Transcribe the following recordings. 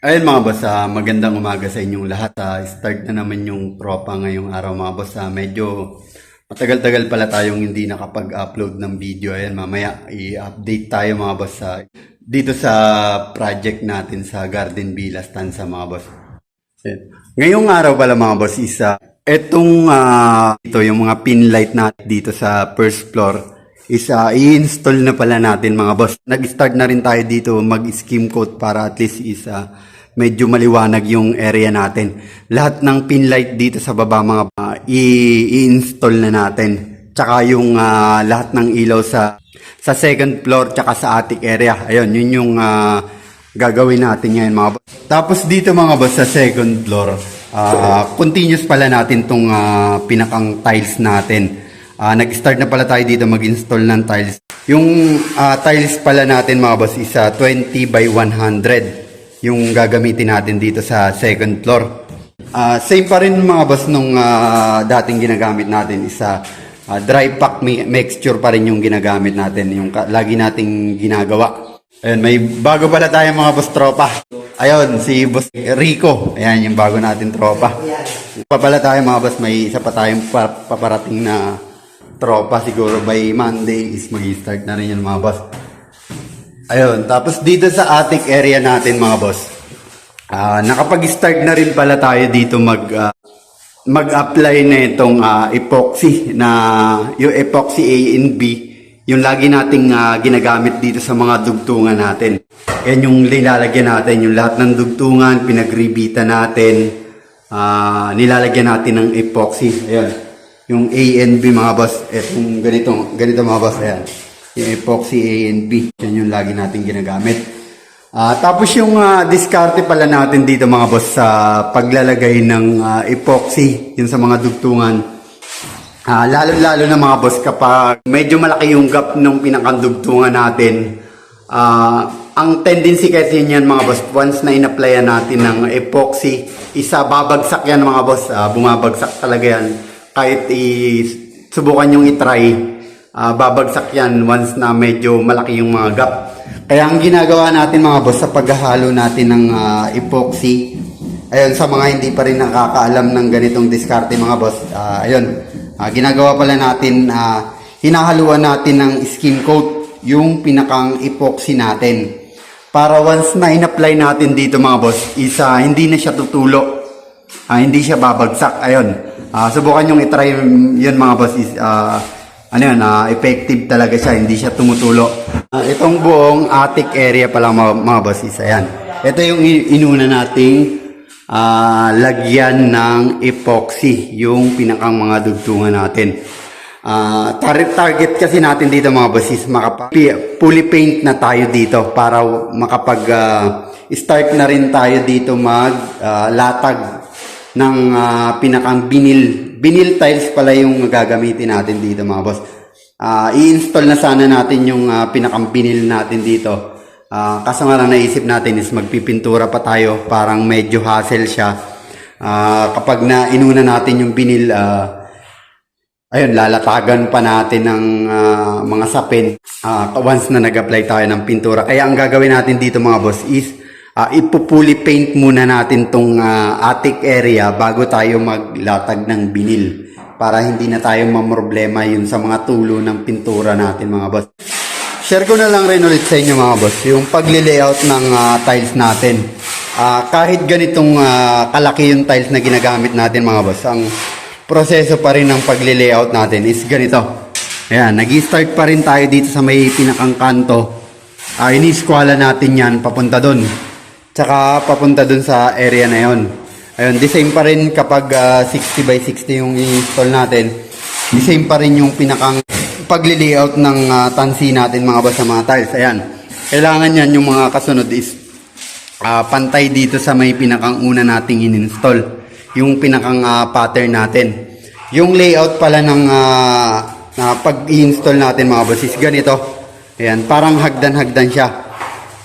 Ayun mga boss, ah, magandang umaga sa inyong lahat. Ah, start na naman yung tropa ngayong araw mga boss. Ah, medyo matagal-tagal pala tayong hindi nakapag-upload ng video. Ayan, mamaya i-update tayo mga boss ah, dito sa project natin sa Garden Villa Stanza mga boss. Ayan. Ngayong araw pala mga boss is ah, etong ah, ito yung mga pin light natin dito sa first floor is ah, i-install na pala natin mga boss. Nag-start na rin tayo dito mag-skim coat para at least is ah, medyo maliwanag yung area natin. Lahat ng pin light dito sa baba mga i- i-install na natin. Tsaka yung ah, lahat ng ilaw sa sa second floor tsaka sa attic area. Ayun, yun yung ah, gagawin natin ngayon mga boss. Tapos dito mga boss sa second floor, ah, continuous pala natin tong ah, pinakang tiles natin. Ah, nag-start na pala tayo dito mag-install ng tiles. Yung ah, tiles pala natin mga boss is ah, 20 by 100 yung gagamitin natin dito sa second floor. Ah, same pa rin mga boss nung ah, dating ginagamit natin is ah, ah, dry pack mi- mixture pa rin yung ginagamit natin, yung lagi nating ginagawa. Ayun, may bago pala tayo mga boss tropa. Ayun, si boss Rico. Ayan, yung bago natin tropa. Pa pala tayo mga boss, may isa pa tayong pa- paparating na tropa siguro by Monday is mag-start na rin yan mga boss. Ayun, tapos dito sa attic area natin mga boss. Ah, nakapag-start na rin pala tayo dito mag ah, mag-apply na itong ah, epoxy na yung epoxy A and B yung lagi nating ah, ginagamit dito sa mga dugtungan natin. Yan yung nilalagyan natin, yung lahat ng dugtungan, pinagrebita natin, ah, nilalagyan natin ng epoxy. Ayun. Yung A and B mga boss, etong ganito, ganito mga boss, ayan. Yung epoxy A and B, yan yung lagi natin ginagamit. Ah, tapos yung ah, diskarte pala natin dito mga boss sa paglalagay ng ah, epoxy, yun sa mga dugtungan. Ah, lalo-lalo na mga boss kapag medyo malaki yung gap ng pinakandugtungan natin. Ah, ang tendency kasi niyan mga boss, once na in-applyan natin ng epoxy, isa babagsak yan mga boss, Ah, bumabagsak talaga yan. Kahit i subukan yung i-try, ah, babagsak yan once na medyo malaki yung mga gap. Kaya ang ginagawa natin mga boss sa paghahalo natin ng ah, epoxy, ayun sa mga hindi pa rin nakakaalam ng ganitong diskarte mga boss, ah, ayun, Ah, ginagawa pala natin, ah, hinahaluan natin ng skin coat yung pinakang epoxy natin. Para once na in-apply natin dito mga boss, isa hindi na siya tutulo. Ah, hindi siya babagsak. Ayun. Ah, subukan yung i-try yun mga boss is ah, ano yun, ah, effective talaga siya, hindi siya tumutulo. Ah, itong buong attic area pala mga, mga boss is ayan. Ito yung inuna nating ah, lagyan ng epoxy yung pinakang mga dugtungan natin. Ah, target target kasi natin dito mga boss is makapag fully paint na tayo dito para makapag ah, start na rin tayo dito mag ah, latag ng ah, pinakang binil binil tiles pala yung gagamitin natin dito mga boss. Ah, i-install na sana natin yung ah, pinakang binil natin dito. Ah, kaso nga lang naisip natin is magpipintura pa tayo, parang medyo hassle siya. Ah, kapag na inuna natin yung binil, ah, ayun, lalatagan pa natin ng ah, mga sapin ah, once na nag-apply tayo ng pintura. Kaya ang gagawin natin dito mga boss is ah, ipupuli paint muna natin tong ah, attic area bago tayo maglatag ng binil para hindi na tayo mamroblema yun sa mga tulo ng pintura natin mga boss. Share ko na lang rin ulit sa inyo mga boss, yung pagli-layout ng ah, tiles natin. Ah, kahit ganitong ah, kalaki yung tiles na ginagamit natin mga boss, ang proseso pa rin ng pagli-layout natin is ganito. Ayan, nag-start pa rin tayo dito sa may pinakang kanto. Ah, ini-squala natin yan papunta doon. Tsaka papunta doon sa area na yon. Ayun, the same pa rin kapag ah, 60 by 60 yung i-install natin. The same pa rin yung pinakang pagli-layout ng ah, tansi natin mga boss sa mga tiles. Ayan. Kailangan yan yung mga kasunod is ah, pantay dito sa may pinakang una nating in-install. Yung pinakang ah, pattern natin. Yung layout pala ng ah, na pag-install natin mga is ganito. Ayan, parang hagdan-hagdan siya.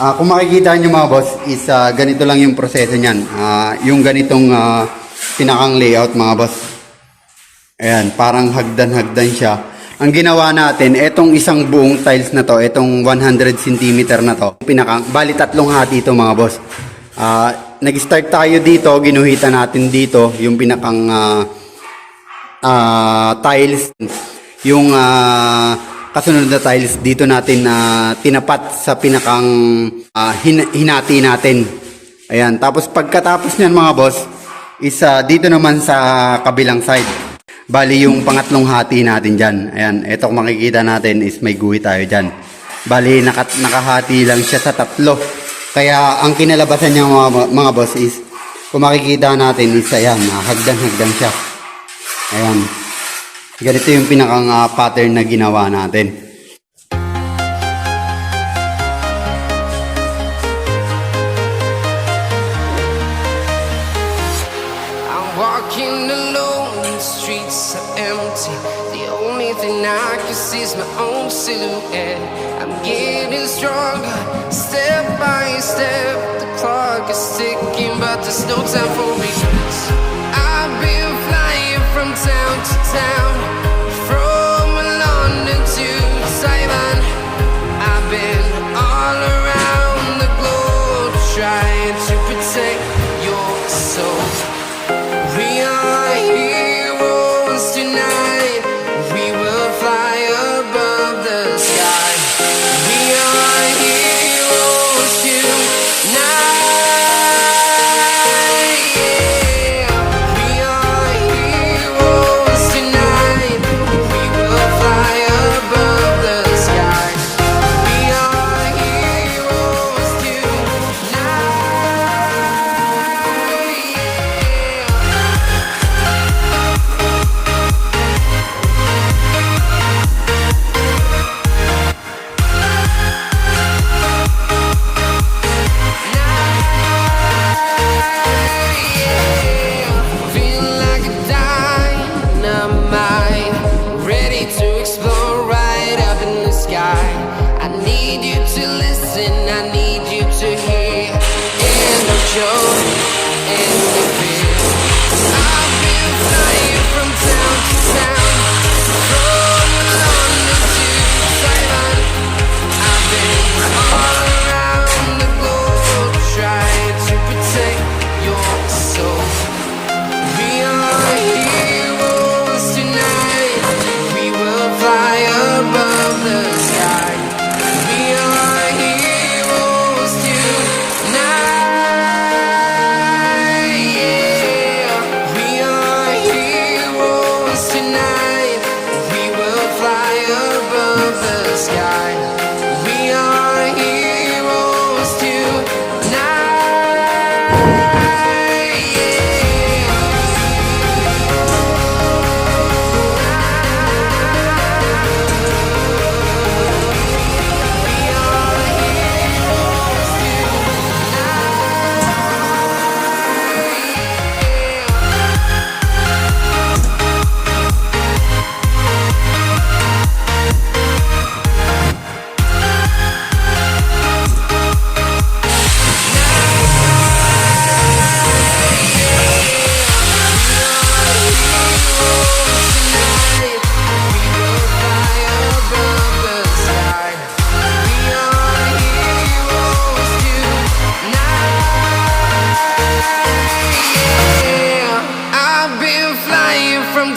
Ah, kung makikita nyo mga boss is ah, ganito lang yung proseso niyan. Ah, yung ganitong ah, pinakang layout mga boss. Ayan, parang hagdan-hagdan siya. Ang ginawa natin, etong isang buong tiles na to, etong 100 cm na to, pinaka, bali tatlong hati ito mga boss. Ah, nag-start tayo dito, ginuhitan natin dito yung pinakang ah, ah, tiles, yung ah, kasunod na tiles dito natin na tinapat sa pinakang ah, hin- hinati natin. Ayan, tapos pagkatapos niyan mga boss, isa dito naman sa kabilang side. Bali yung pangatlong hati natin dyan. Ayan, ito kung makikita natin is may guhi tayo dyan. Bali nakat nakahati lang siya sa tatlo. Kaya ang kinalabasan niya mga, mga boss is kung makikita natin is ayan, hagdan-hagdan siya. Ayan. Ganito yung pinakang ah, pattern na ginawa natin. I'm walking alone, the streets are empty. The only thing I can see is my own silhouette. I'm getting stronger, step by step. The clock is ticking, but there's no time for regrets. Need you to listen, I need you to hear, and don't show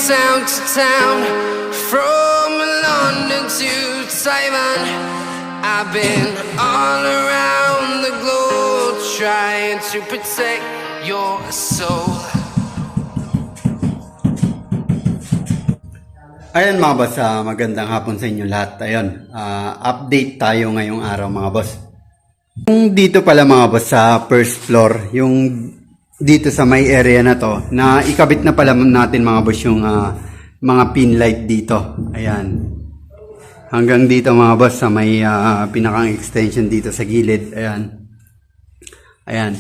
town to town, from London to Taiwan. I've been all around the globe trying to protect your soul. Ayan mga boss, ah, magandang hapon sa inyo lahat. Ayun, ah, update tayo ngayong araw mga boss. Yung dito pala mga boss sa first floor, yung dito sa may area na to, na ikabit na pala natin mga boss yung ah, mga pin light dito. Ayan. Hanggang dito mga boss sa may ah, pinakang extension dito sa gilid. Ayan. Ayan.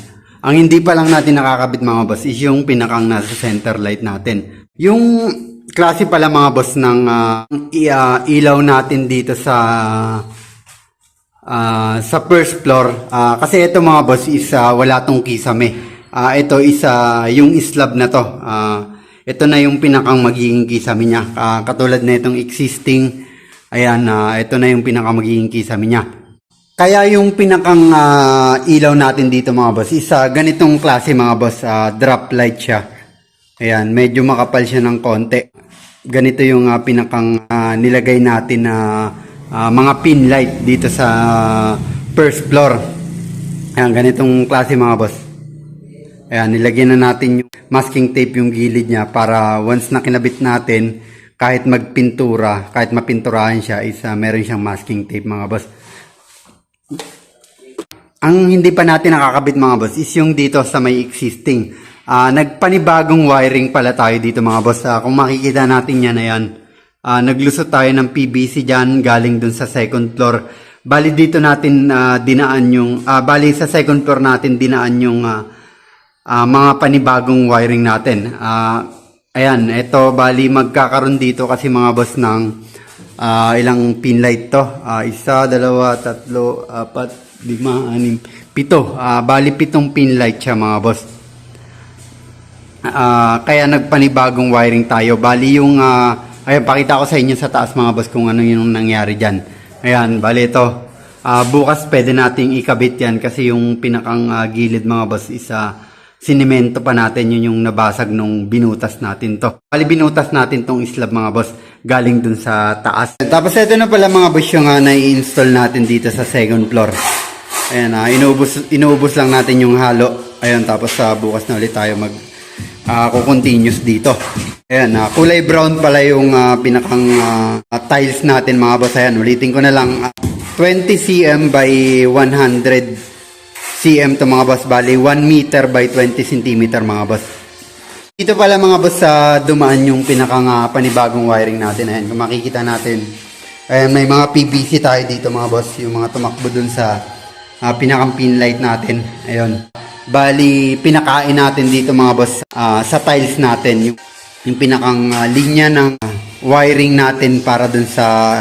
Ang hindi pa lang natin nakakabit mga boss is yung pinakang nasa center light natin. Yung klase pala mga boss ng ah, ilaw natin dito sa ah, sa first floor. Ah, kasi ito mga boss is ah, wala tong kisame. Ah, ito is ah, yung slab na to. Ah, ito na yung pinakang magiging kisame niya. Ah, katulad na itong existing. Ayan, ah, ito na yung pinakang magiging kisame niya. Kaya yung pinakang ah, ilaw natin dito mga boss is ah, ganitong klase mga boss, ah, drop light siya. Ayan, medyo makapal siya ng konti. Ganito yung ah, pinakang ah, nilagay natin na ah, mga pin light dito sa first floor. Ayan, ganitong klase mga boss. Ayan, nilagyan na natin yung masking tape yung gilid niya para once na kinabit natin, kahit magpintura, kahit mapinturahan siya, is ah, meron siyang masking tape mga boss. Ang hindi pa natin nakakabit mga boss is yung dito sa may existing. Ah, nagpanibagong wiring pala tayo dito mga boss. Ah, kung makikita natin yan, ayan. Ah, naglusot tayo ng PVC dyan galing dun sa second floor. Bali dito natin ah, dinaan yung, ah, bali sa second floor natin dinaan yung ah, ah, mga panibagong wiring natin. Ah, ayan, ito bali magkakaroon dito kasi mga boss ng ah, ilang pin light to. Ah, isa, dalawa, tatlo, apat, lima, anim, pito. Ah, bali pitong pin light siya mga boss. Ah, kaya nagpanibagong wiring tayo. Bali yung, ah, ayun, pakita ko sa inyo sa taas mga boss kung ano yung nangyari dyan. Ayan, bali ito. Ah, bukas pwede nating ikabit yan kasi yung pinakang ah, gilid mga boss is ah, sinimento pa natin yun yung nabasag nung binutas natin to. Bali binutas natin tong slab mga boss galing dun sa taas. Tapos ito na pala mga boss yung uh, nai-install natin dito sa second floor. Ayan, ah, inuubos, inuubos lang natin yung halo. Ayan, tapos sa bukas na ulit tayo mag ah, continuous dito. Ayan, ah, kulay brown pala yung ah, pinakang ah, tiles natin mga boss. Ayan, ulitin ko na lang. ah, 20 cm by 100 cm to mga boss. Bali, 1 meter by 20 cm mga boss. Dito pala mga boss sa dumaan yung pinakang ah, panibagong wiring natin. Ayan, kung makikita natin. Ayan, may mga PVC tayo dito mga boss. Yung mga tumakbo dun sa ah, pinakang pin light natin. Ayun. Bali, pinakain natin dito mga boss ah, sa tiles natin. Yung, yung pinakang ah, linya ng ah, wiring natin para dun sa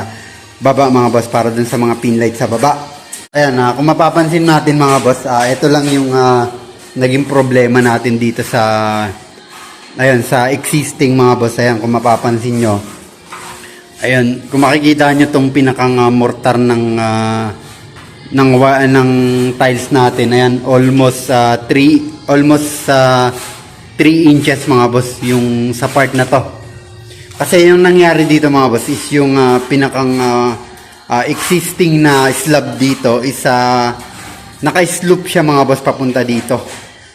baba mga boss. Para dun sa mga pin light sa baba. Ayan, ah, kung mapapansin natin mga boss, ah, ito lang yung ah, naging problema natin dito sa ayun, sa existing mga boss. Ayan, kung mapapansin nyo. Ayun, kung makikita nyo tong pinakang ah, mortar ng ah, ng wa- ng tiles natin. Ayan, almost 3 almost 3 inches mga boss yung sa part na to. Kasi yung nangyari dito mga boss is yung ah, pinakang ah, ah, existing na slab dito is ah, naka-slope siya mga boss papunta dito.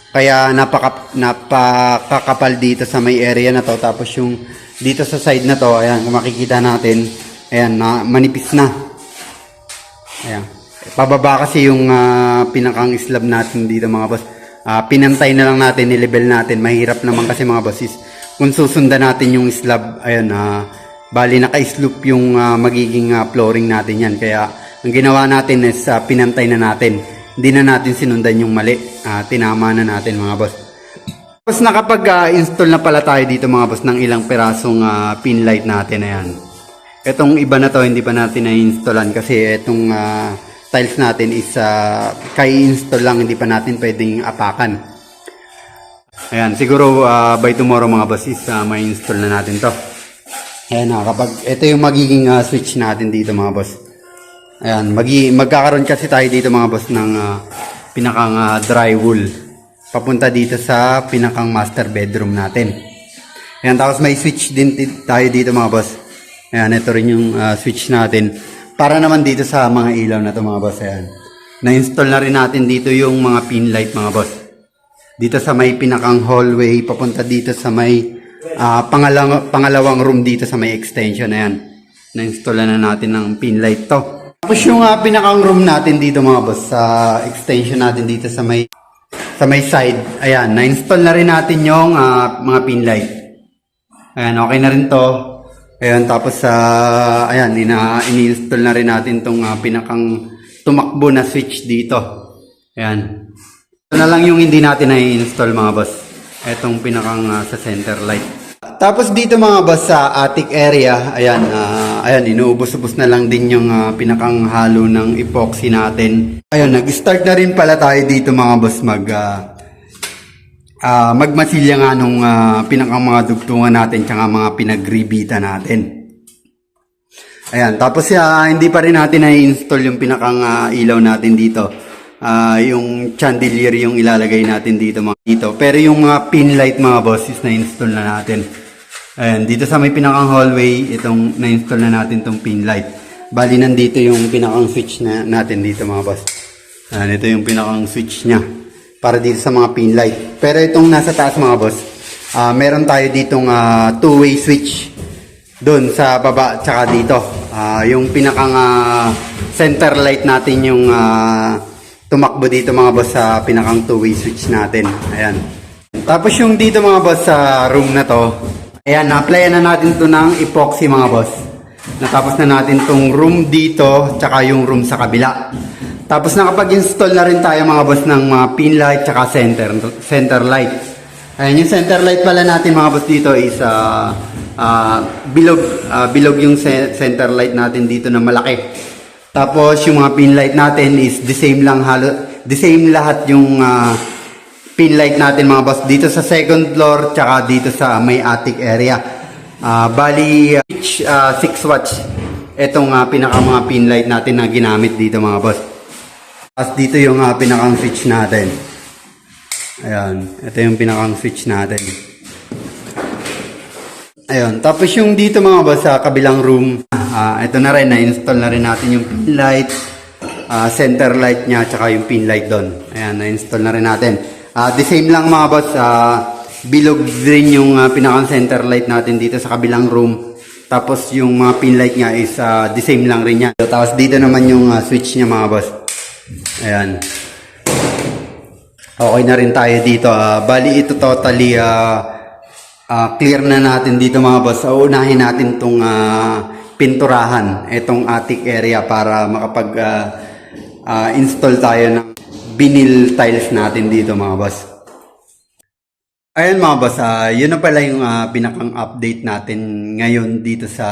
Kaya napaka, napakakapal dito sa may area na to. Tapos yung dito sa side na to, ayan, makikita natin, ayan, na, manipis na. Ayan. Pababa kasi yung ah, pinakang slab natin dito mga boss. Ah, pinantay na lang natin, nilevel natin. Mahirap naman kasi mga boss is kung susundan natin yung slab, ayun, ah, bali naka-slope yung ah, magiging ah, flooring natin yan. Kaya ang ginawa natin is ah, pinantay na natin. Hindi na natin sinundan yung mali. Ah, tinama na natin mga boss. Tapos nakapag-install na pala tayo dito mga boss ng ilang perasong ah, pin light natin. Ayan. Itong iba na to hindi pa natin na-installan kasi itong ah, tiles natin is uh, kay install lang hindi pa natin pwedeng apakan. Ayan, siguro ah, by tomorrow mga boss is ah, may install na natin to. Ayan na, kapag ito yung magiging ah, switch natin dito mga boss. Ayan, magi magkakaroon kasi tayo dito mga boss ng ah, pinakang ah, drywall. Papunta dito sa pinakang master bedroom natin. Ayan, tapos may switch din tayo dito mga boss. Ayan, ito rin yung ah, switch natin. Para naman dito sa mga ilaw na to mga boss. Ayan. Na-install na rin natin dito yung mga pin light mga boss. Dito sa may pinakang hallway, papunta dito sa may ah, pangalawang, pangalawang room dito sa may extension. Ayan. Na-install na natin ng pin light to. Tapos yung ah, pinakang room natin dito mga boss, sa extension natin dito sa may sa may side. Ayan, na-install na rin natin yung ah, mga pin light. Ayan, okay na rin to. Ayan, tapos sa ayan, ina ini-install na rin natin tong ah, pinakang tumakbo na switch dito. Ayan. Ito na lang yung hindi natin na-install mga boss. Itong pinakang ah, sa center light. Tapos dito mga boss sa attic area, ayan, ah, ayan, inuubos-ubos na lang din yung ah, pinakang halo ng epoxy natin. Ayan, nag-start na rin pala tayo dito mga boss mag ah, ah magmasilya nga nung ah, pinakang mga dugtungan natin tsaka mga pinagribita natin. Ayan, tapos ah, hindi pa rin natin na-install yung pinakang ah, ilaw natin dito. Ah, yung chandelier yung ilalagay natin dito mga dito. Pero yung mga pin light mga boss is na-install na natin. Ayan, dito sa may pinakang hallway, itong na-install na natin tong pin light. Bali nandito yung pinakang switch na natin dito mga boss. Ayan, ito yung pinakang switch niya para dito sa mga pin light. Pero itong nasa taas mga boss, ah, meron tayo ditong ah, two-way switch doon sa baba tsaka dito. Ah, yung pinakang ah, center light natin yung ah, tumakbo dito mga boss sa pinakang two-way switch natin. Ayan. Tapos yung dito mga boss sa room na to, ayan, na-applyan na natin to ng epoxy mga boss. Natapos na natin tong room dito tsaka yung room sa kabila. Tapos nakapag-install na rin tayo mga boss ng mga pin light tsaka center, center light. Ayan, yung center light pala natin mga boss dito is ah, ah, bilog, ah, bilog yung ce- center light natin dito na malaki. Tapos yung mga pin light natin is the same lang halo, the same lahat yung ah, pin light natin mga boss dito sa second floor tsaka dito sa may attic area. Ah, bali ah, each 6 watts itong ah, pinaka mga pin light natin na ginamit dito mga boss. Tapos dito yung ah, pinakang switch natin. Ayan, ito yung pinakang switch natin. Ayun, tapos yung dito mga boss sa kabilang room, ah ito na rin, na-install na rin natin yung pin light, ah, center light niya, tsaka yung pin light doon. Ayan, na-install na rin natin. Ah, the same lang mga boss, ah, bilog din yung ah, pinakang center light natin dito sa kabilang room. Tapos yung mga pin light niya is ah, the same lang rin yan. Tapos dito naman yung ah, switch niya mga boss. Ayan. Okay na rin tayo dito. Ah, bali ito totally ah, ah, clear na natin dito mga boss. So, unahin natin itong pinturahan, itong attic area para makapag ah, ah, install tayo ng vinyl tiles natin dito mga boss. Ayan mga boss, ah, yun na pala yung ah, pinakang update natin ngayon dito sa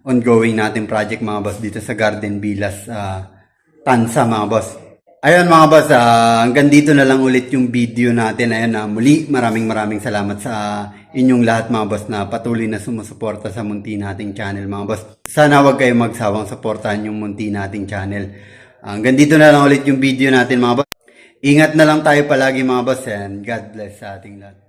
ongoing natin project mga boss dito sa Garden Villas ah, Tansa mga boss. Ayun mga boss, ah, hanggang dito na lang ulit yung video natin. Ayun na muli, maraming maraming salamat sa inyong lahat mga boss na patuloy na sumusuporta sa munti nating channel mga boss. Sana wag kayong magsawang suportahan yung munti nating channel. Ah, hanggang dito na lang ulit yung video natin mga boss. Ingat na lang tayo palagi mga boss and God bless sa ating lahat.